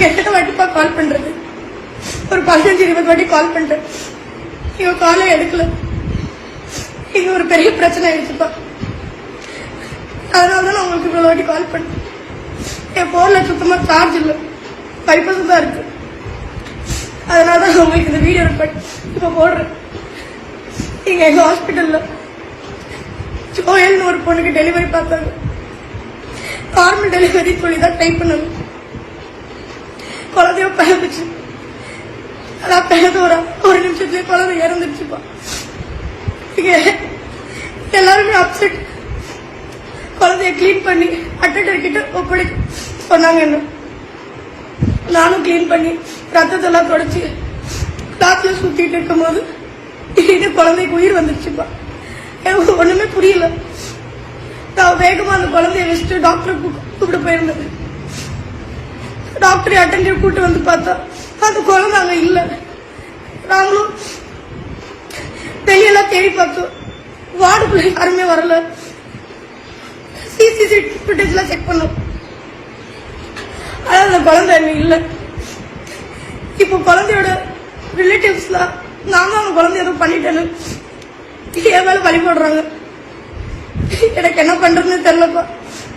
உங்களுக்கு எத்தனை வாட்டிப்பா கால் பண்றது? ஒரு பதினஞ்சு இருபது வாட்டி கால் பண்றேன் இவ காலை எடுக்கல. இங்க ஒரு பெரிய பிரச்சனை ஆயிடுச்சுப்பா அதனால தான் நான் உங்களுக்கு இவ்வளவு வாட்டி கால் பண்ணேன். என் போன்ல சுத்தமா சார்ஜ் இல்லை. ஃபைவ் பர்சன்ட் தான் இருக்கு. அதனால தான் நான் உங்களுக்கு இந்த வீடியோ ரெக்கார்ட் இப்போ போடுறேன். இங்க எங்க ஹாஸ்பிட்டல்ல ஜோயல்னு ஒரு பொண்ணுக்கு டெலிவரி பார்த்தாங்க. நார்மல் டெலிவரி சொல்லி தான் ட்ரை பண்ணணும் குழந்தைய பிறந்துச்சு அதான் பயந்து ஒரு ஒரு நிமிஷத்துல குழந்தை இறந்துருச்சுப்பா. எல்லாருமே அப்செட் குழந்தைய க்ளீன் பண்ணி அட்டண்டர் கிட்ட ஒப்படைக்க சொன்னாங்க என்ன? நானும் கிளீன் பண்ணி ரத்தத்தெல்லாம் தொடச்சி கிளாஸ்ல சுத்திட்டு இருக்கும்போது இது குழந்தைக்கு உயிர் வந்துருச்சுப்பா. எனக்கு ஒண்ணுமே புரியல. நான் வேகமா அந்த குழந்தைய வச்சுட்டு டாக்டர் கூப்பிட்டு போயிருந்தேன். டாக்டர் அட்டண்டர் கூட்டு வந்து பார்த்தா அந்த குழந்தை அங்கே இல்லை. நாங்களும் வெளியெல்லாம் தேடி பார்த்தோம். வார்டுக்குள்ள யாருமே வரல. சிசிசி ஃபுட்டேஜ்லாம் செக் பண்ணோம். ஆனால் அந்த குழந்தை அங்கே இல்லை. இப்போ குழந்தையோட ரிலேட்டிவ்ஸ்லாம் நான் தான் அந்த குழந்தை எதுவும் பண்ணிட்டேன்னு என் மேலே பழி போடுறாங்க? எனக்கு என்ன பண்ணுறதுன்னு தெரிலப்பா